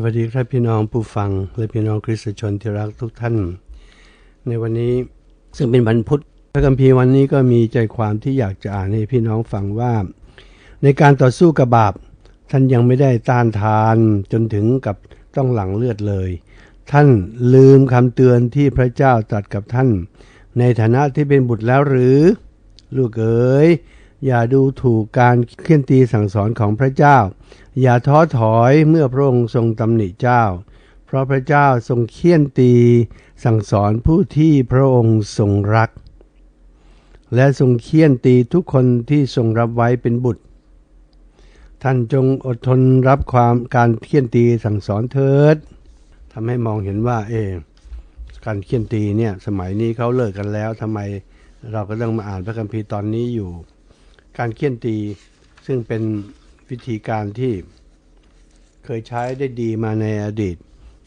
วัสดีครับพี่น้องผู้ฟัง และพี่น้องคริสตชนที่รักทุกท่าน ในวันนี้ซึ่งเป็นวันพุธพระคัมภีร์วันนี้ก็มีใจความที่อยากจะอ่านให้พี่น้องฟังว่า ในการต่อสู้กับบาป ท่านยังไม่ได้ต้านทานจนถึงกับต้องหลังเลือดเลย ท่านลืมคำเตือนที่พระเจ้าตรัสกับท่าน ในฐานะที่เป็นบุตรแล้วหรือ ลูกเอ๋ยอย่าดูถูกการเคี่ยนตีสั่งสอนของพระเจ้า อย่าท้อถอยเมื่อพระองค์ทรงตำหนิเจ้า เพราะพระเจ้าทรงเคี่ยนตี สั่งสอนผู้ที่พระองค์ทรงรัก และทรงเคี่ยนตีทุกคนที่ทรงรับไว้เป็นบุตร ท่านจงอดทนรับความการเคี่ยนตีสั่งสอนเถิดทำให้มองเห็นว่า เอ การเคี่ยนตีเนี่ยสมัยนี้เขาเลิกกันแล้วทำไมเราก็ต้องมาอ่านพระคัมภีร์ตอนนี้อยู่ การเคี่ยนตีซึ่งเป็น วิธีการที่เคยใช้ได้ดีมาในอดีต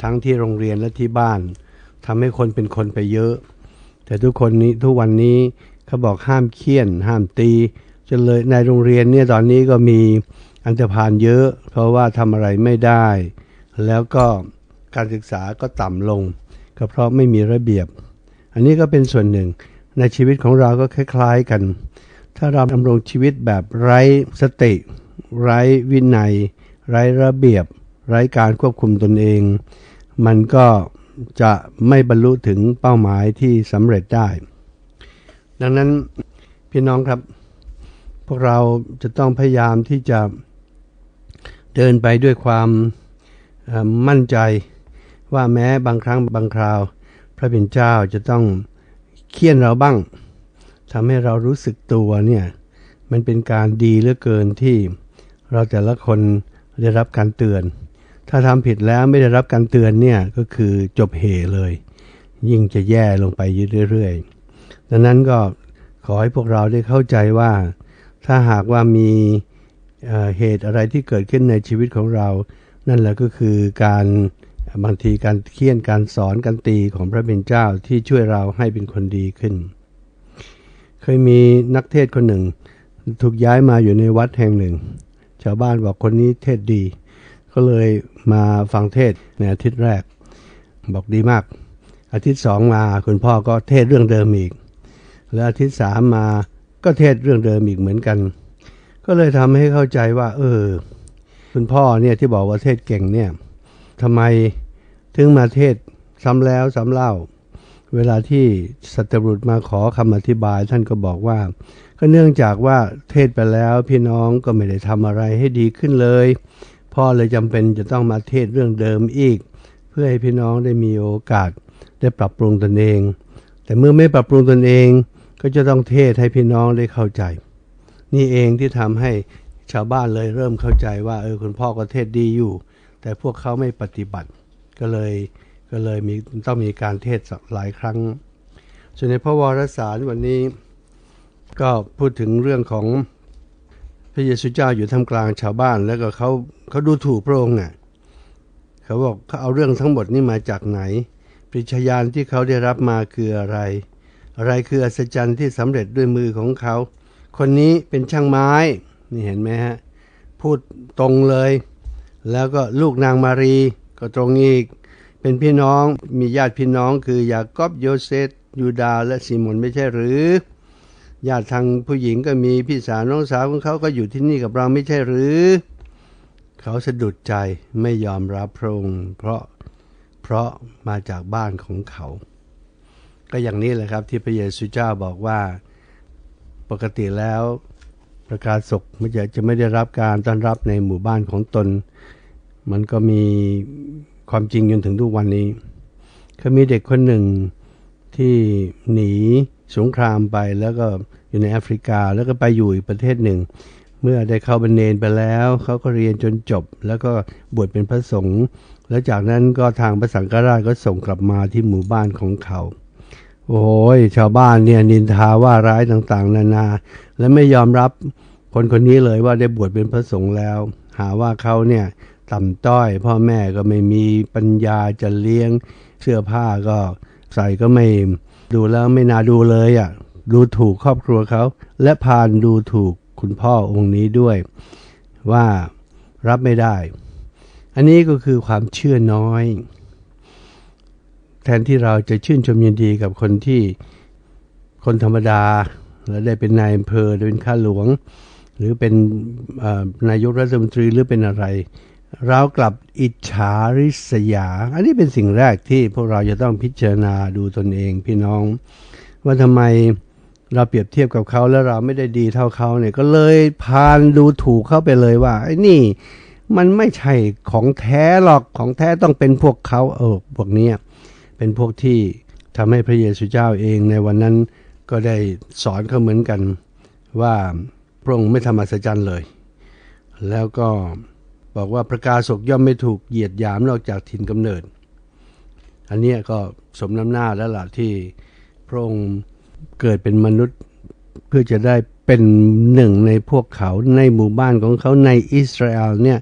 ทั้งที่โรงเรียนและที่บ้านทำให้คนเป็นคนไปเยอะ แต่ทุกคนนี้ทุกวันนี้เขาบอกห้ามเคี่ยน ห้ามตีจนเลยในโรงเรียนเนี่ยตอนนี้ก็มีอันธพาลเยอะ เพราะว่าทำอะไรไม่ได้ แล้วก็การศึกษาก็ต่ำลง ก็เพราะไม่มีระเบียบ อันนี้ก็เป็นส่วนหนึ่งในชีวิตของเราก็คล้าย ๆกัน ถ้าเราดำรงชีวิตแบบไร้สติ ไร้วินัย ไร้ระเบียบ ไร้การควบคุมตนเอง มันก็จะไม่บรรลุถึงเป้าหมายที่สำเร็จได้ ดังนั้นพี่น้องครับ พวกเราจะต้องพยายามที่จะเดินไปด้วยความมั่นใจว่าแม้บางครั้งบางคราว พระเป็นเจ้าจะต้องเคี่ยนเราบ้างทำให้เรารู้สึกตัวเนี่ย มันเป็นการดีเหลือเกินที่ เราแต่ละคนได้รับการเตือน ถ้าทำผิดแล้วไม่ได้รับการเตือนเนี่ยก็คือจบเหเลย ยิ่งจะแย่ลงไปเรื่อยๆ ดังนั้นก็ขอให้พวกเราได้เข้าใจว่า ถ้าหากว่ามีเหตุอะไรที่เกิดขึ้นในชีวิตของเรา นั่นแหละก็คือการบางทีการเคี่ยนการสอนการตีของพระเป็นเจ้าที่ช่วยเราให้เป็นคนดีขึ้น เคยมีนักเทศคนหนึ่ง ถูกย้ายมาอยู่ในวัดแห่งหนึ่ง ชาวบ้านบอกคนนี้เทศดี ก็เลยมาฟังเทศในอาทิตย์แรก บอกดีมาก อาทิตย์สองมาคุณพ่อก็เทศเรื่องเดิมอีก แล้วอาทิตย์สามมาก็เทศเรื่องเดิมอีกเหมือนกัน ก็เลยทำให้เข้าใจว่า เออ คุณพ่อเนี่ยที่บอกว่าเทศเก่งเนี่ยทำไมถึงมาเทศซ้ำแล้วซ้ำเล่า เวลาที่สัตบุตรมาขอคำอธิบายท่านก็บอกว่า ก็เนื่องจากว่าเทศไปแล้วพี่น้องก็ไม่ได้ทำอะไรให้ดีขึ้นเลย พ่อเลยจำเป็นจะต้องมาเทศเรื่องเดิมอีก เพื่อให้พี่น้องได้มีโอกาสได้ปรับปรุงตนเอง แต่เมื่อไม่ปรับปรุงตนเองก็จะต้องเทศให้พี่น้องได้เข้าใจ นี่เองที่ทำให้ชาวบ้านเลยเริ่มเข้าใจว่าเออคุณพ่อก็เทศดีอยู่ แต่พวกเขาไม่ปฏิบัติก็เลย ก็เลยมีต้องมีการเทศหลายครั้ง ส่วนในพระวรสารวันนี้ก็พูดถึงเรื่องของพระเยซูเจ้าอยู่ท่ามกลางชาวบ้าน แล้วก็เขาเขาดูถูกพระองค์อะเขาบอกเขาเอาเรื่องทั้งหมดนี่มาจากไหนปริชญาณที่เขาได้รับมาคืออะไร อะไรคืออัศจรรย์ที่สำเร็จด้วยมือของเขา คนนี้เป็นช่างไม้นี่เห็นไหมฮะพูดตรงเลย แล้วก็ลูกนางมารีก็ตรงอีก เป็นพี่น้องมีญาติพี่น้องคือยากอบโยเซฟยูดาและซีมอนไม่ใช่หรือญาติทางผู้หญิงก็มีพี่สาวน้องสาวของเขาก็อยู่ที่นี่กับเราไม่ใช่หรือ เขาสะดุดใจไม่ยอมรับพระองค์เพราะเพราะมาจากบ้านของเขา ก็อย่างนี้แหละครับที่พระเยซูเจ้าบอกว่าปกติแล้วประกาศศกมันจะจะไม่ได้รับการต้อนรับในหมู่บ้านของตน มันก็มี ความจริงจนถึงทุกวันนี้เขามีเด็กคนหนึ่งที่หนีสงครามไปแล้วก็อยู่ในแอฟริกาแล้วก็ไปอยู่อีกประเทศหนึ่ง เมื่อได้เข้าเป็นเนนไปแล้วเขาก็เรียนจนจบ แล้วก็บวชเป็นพระสงฆ์แล้วจากนั้นก็ทางพระสังฆราชก็ส่งกลับมาที่หมู่บ้านของเขา โอ้ยชาวบ้านเนี่ยนินทาว่าร้ายต่างๆ นานา และไม่ยอมรับคนคนนี้เลยว่าได้บวชเป็นพระสงฆ์แล้ว หาว่าเขาเนี่ย ต่ำต้อย พ่อแม่ก็ไม่มีปัญญาจะเลี้ยงเสื้อผ้าก็ใส่ก็ไม่ดูแล้วไม่น่าดูเลยอะ่ะดูถูกครอบครัวเขา และพานดูถูกคุณพ่อองค์นี้ด้วย ว่ารับไม่ได้ อันนี้ก็คือความเชื่อน้อย แทนที่เราจะชื่นชมยินดีกับคนที่คนธรรมดา และได้เป็นนายอำเภอหรือเป็นข้าหลวง หรือเป็นนายกรัฐมนตรีหรือเป็นอะไร เรากลับอิจฉาริษยา อันนี้เป็นสิ่งแรกที่พวกเราจะต้องพิจารณาดูตนเองพี่น้อง ว่าทำไมเราเปรียบเทียบกับเขาแล้วเราไม่ได้ดีเท่าเขาเนี่ยก็เลยพานดูถูกเข้าไปเลยว่าไอ้นี่มันไม่ใช่ของแท้หรอกของแท้ต้องเป็นพวกเขาเออพวกนี้เป็นพวกที่ทำให้พระเยซูเจ้าเองในวันนั้นก็ได้สอนเขาเหมือนกันว่าพระองค์ไม่ทำอัศจรรย์เลย แล้วก็ บอกว่าประกาศกย่อมไม่ถูกเหยียดหยามนอกจากถิ่นกำเนิด อันนี้ก็สมน้ำหน้าแล้วล่ะที่พระองค์เกิดเป็นมนุษย์เพื่อจะได้เป็นหนึ่งในพวกเขาในหมู่บ้านของเขาในอิสราเอลเนี่ย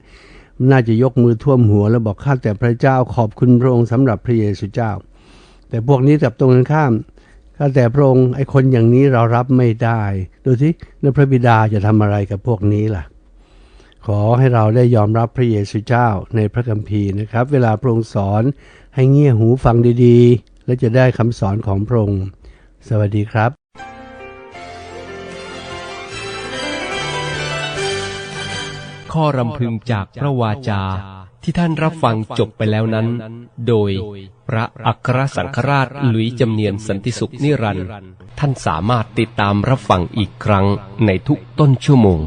น่าจะยกมือท่วมหัวแล้วบอกข้าแต่พระเจ้าขอบคุณพระองค์สำหรับพระเยซูเจ้า แต่พวกนี้กับตรงกันข้ามข้าแต่พระองค์ไอคนอย่างนี้เรารับไม่ได้ ดูสิแล้วพระบิดาจะทำอะไรกับพวกนี้ล่ะ ขอให้เราได้ยอมรับพระเยซูเจ้าในพระคัมภีร์นะครับ เวลาพระองค์สอนให้เงี่ยหูฟังดีๆ และจะได้คำสอนของพระองค์ สวัสดีครับข้อรำพึงจากพระวาจาที่ท่านรับฟังจบไปแล้วนั้น โดยพระอัครสังฆราชหลุยจำเนียนสันติสุขนิรันดร์ท่านสามารถติดตามรับฟังอีกครั้งในทุกต้นชั่วโมง